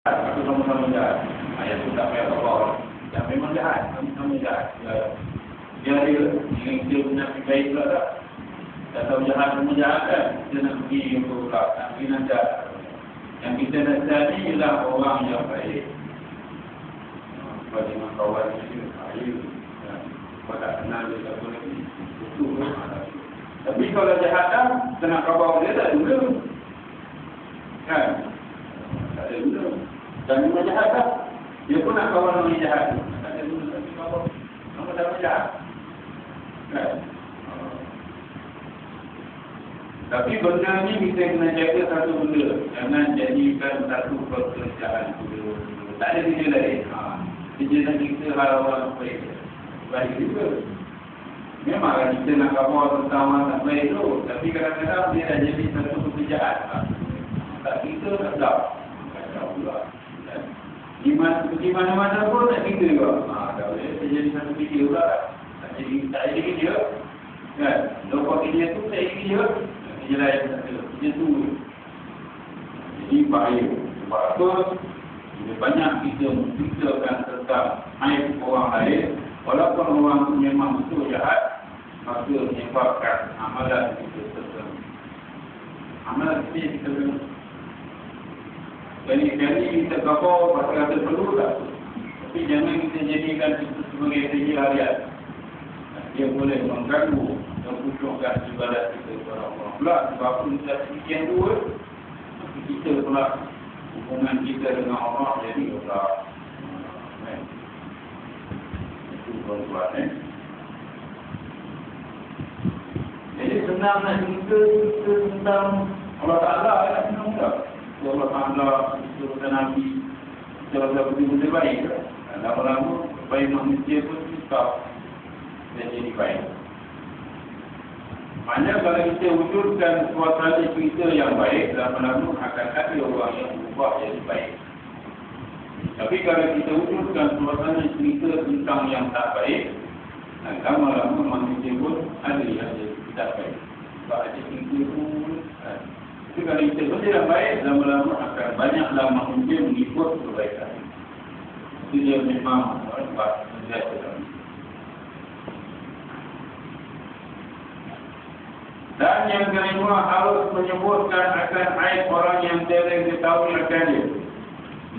Satu sama-sama jahat. Ayat tu tak payah bawa. Yang memang jahat. Sama-sama jahat. Ya. Dia ada yang dia punya baik pula tak? Tak tahu jahat semua jahat kan? Kita nak pergi untuk pula. Nak pergi nak jahat. Yang kita nak cari ialah orang yang baik. Dengan kawan dia. Kau tak kenal dia tak boleh. Itu Tapi kalau jahat dah, kena kawan dia tak ada Kan? Guna. Dan memang jahat tak? Dia pun nak kawan orang jahat tu. Tak ada jahat. Kan? Tapi benda ni kita kena jaga satu benda. Jangan jadikan satu pekerjaan dulu. Tak ada kerja lain. Ha. Kerja nak kita orang baik. Baik juga. Memang kita nak kawan tentang orang tak baik tu. Tapi kadang-kadang dia dah jadi satu pekerjaan. Ha. Tak kita tak tahu. Tak pula. Di mana, di mana-mana pun nak kita juga. Ha, tak boleh. Dia jadi satu kerja pula. Tak jadi, tak jadi kerja. Kan? Lepas kerja tu, tak jadi kerja. Kerja lain tak ada. Kerja tu. Jadi bahaya. Sebab apa? Bila banyak kita memfikirkan tentang aib orang lain. Walaupun orang tu memang betul jahat. Maka menyebabkan amalan kita tertentu. Amalan kita tertentu. Kali-kali kita kapau pasal ada perlu tak? Tapi jangan kita jadikan itu sebagai kerja harian. Dia boleh mengganggu dan pucukkan ibadat kita kepada Allah. Pula sebab pun kita sekian dua, kita pula hubungan kita dengan Allah jadi pula. Hmm, itu tuan-tuan eh. Jadi senang nak cerita tentang Allah Ta'ala ya, senang tak? Allah Ta'ala suruh Nabi. Jalan-jalan benda baik Lama-lama Baik manusia pun Tetap Dan jadi baik. Maknanya kalau kita wujudkan Suasana cerita yang baik Lama-lama akan ada orang yang berubah Jadi baik. Tapi kalau kita wujudkan Suasana cerita tentang yang tak baik Lama-lama manusia pun Ada yang jadi tidak baik. Sebab ada cerita pun tapi kalau kita kerja yang baik, lama-lama akan banyaklah manusia mengikut kebaikan. Itu dia memang sebab menjadi Dan yang kelima harus menyebutkan akan aib orang yang tidak diketahui akan dia.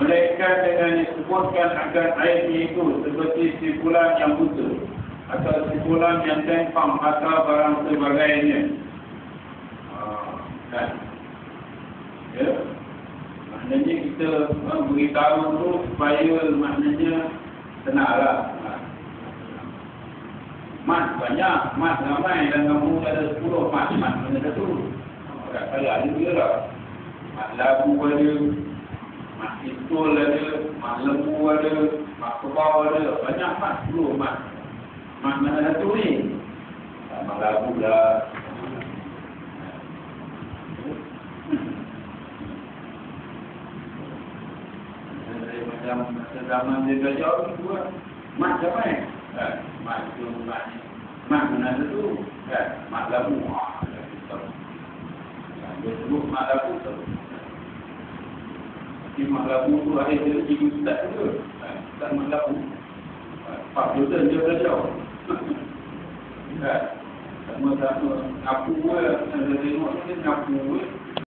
Mereka dengan disebutkan akan aib itu seperti simpulan yang buta atau simpulan yang tempang atau barang sebagainya. Kan? Ya. Maknanya kita uh, beritahu tu supaya maknanya tenanglah. Mat banyak, mat ramai dan kamu ada 10 mat, mat mana satu. Tak ada dia lah. Mat lagu ada, mat pistol ada, mat lembu ada, mat kebau ada, banyak mat, 10 mat. Mat mana satu ni? Mat lagu lah, macam masa zaman dia belajar tu buat mak siapa? Kan? Mak tu mak ni. Mak mana tu? Kan? Mak labu. Ha, dia sebut mak labu tu. Tapi mak labu tu ada dia jadi ustaz juga. Kan? Ustaz mak labu. Pak Jodan dia belajar. kan? Sama-sama ngapu ke, ada tengok dia ngapu ke.